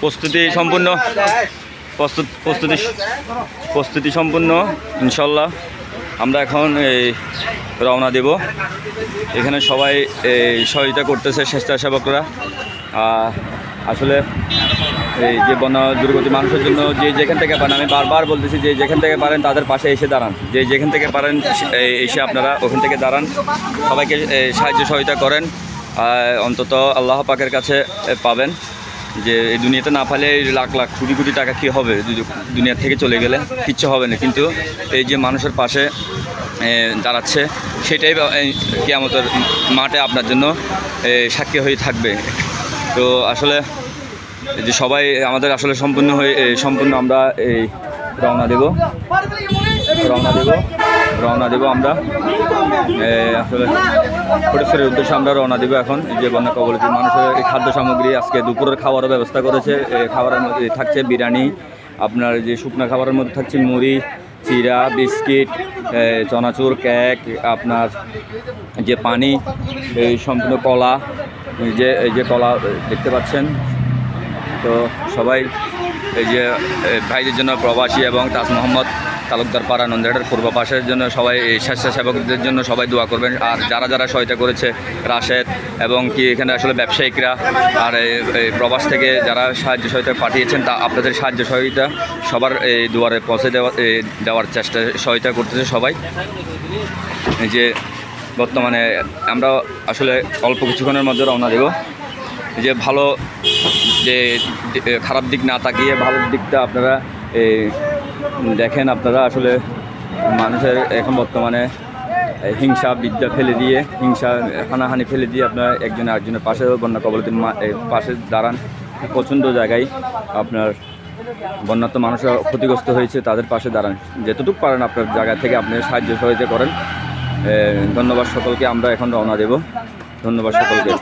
প্রস্তুতি সম্পূর্ণ। প্রস্তুত, প্রস্তুতি সম্পূর্ণ, ইনশাল্লাহ। আমরা এখন এই রওনা দেব। এখানে সবাই এই সহযোগিতা করতেছে স্বেচ্ছাসেবকরা। আসলে এই যে বন্যা দুর্গতি মানুষের জন্য যে যেখান থেকে পারেন, আমি বারবার বলতেছি যে যেখান থেকে পারেন তাদের পাশে এসে দাঁড়ান। যে যেখান থেকে পারেন এসে আপনারা ওখান থেকে দাঁড়ান। সবাইকে সাহায্য সহযোগিতা করেন। অন্তত আল্লাহ পাকের কাছে পাবেন। যে এই দুনিয়াতে না পালে লাখ লাখ, কোটি কোটি টাকা কী হবে? দুনিয়া থেকে চলে গেলে কিচ্ছু হবে না। কিন্তু এই যে মানুষের পাশে দাঁড়াচ্ছে, সেটাই কেয়ামতের মাঠে আপনার জন্য সাক্ষী হয়ে থাকবে। তো আসলে যে সবাই আমাদের আসলে সম্পূর্ণ হয়ে সম্পূর্ণ আমরা এই রওনা দেব। রওনা দেব। রওনা দেব আমরা। আসলে ফটিকছড়ির উদ্দেশ্যে আমরা রওনা দেব এখন। যে বন্যা কবলিত মানুষের এই খাদ্য সামগ্রী আজকে দুপুরের খাবারও ব্যবস্থা করেছে। খাবারের মধ্যে থাকছে বিরিয়ানি, আপনার যে শুকনো খাবারের মধ্যে থাকছে মুড়ি, চিরা, বিস্কিট চনাচুর, কেক, আপনার যে পানি, এই সম্পূর্ণ কলা যে, এই যে কলা দেখতে পাচ্ছেন। তো সবাই এই যে ভাইদের জন্য প্রবাসী এবং তাজ মোহাম্মদ তালুকদার পাড়া নন্দাটার পূর্ব পাশের জন্য সবাই, এই স্বেচ্ছাসেবকদের জন্য সবাই দোয়া করবেন। আর যারা যারা সহায়তা করেছে রাশেদ এবং কি এখানে আসলে ব্যবসায়িকরা আর প্রবাস থেকে যারা সাহায্য সহায়তা পাঠিয়েছেন, তা আপনাদের সাহায্য সহায়তা সবার এই দুয়ারে পৌঁছে দেওয়া দেওয়ার চেষ্টা সহায়তা করতেছে সবাই। যে বর্তমানে আমরা আসলে অল্প কিছুক্ষণের মধ্যে রওনা দেব। যে ভালো যে খারাপ দিক না তাকিয়ে ভালো দিকটা আপনারা দেখেন আপনারা আসলে মানুষের এখন বর্তমানে হিংসা বিদ্যা ফেলে দিয়ে, হিংসা হানাহানি ফেলে দিয়ে আপনারা একজন আরেকজনের পাশে বন্যা কবলিত পাশে দাঁড়ান। প্রচণ্ড জায়গায় আপনার বন্যাত্ম মানুষরা ক্ষতিগ্রস্ত হয়েছে, তাদের পাশে দাঁড়ান। যেতটুকু পারেন আপনার জায়গা থেকে আপনি সাহায্য সহযোগিতা করেন। ধন্যবাদ সকলকে, আমরা এখন রওনা দেব। ধন্যবাদ সকলকে।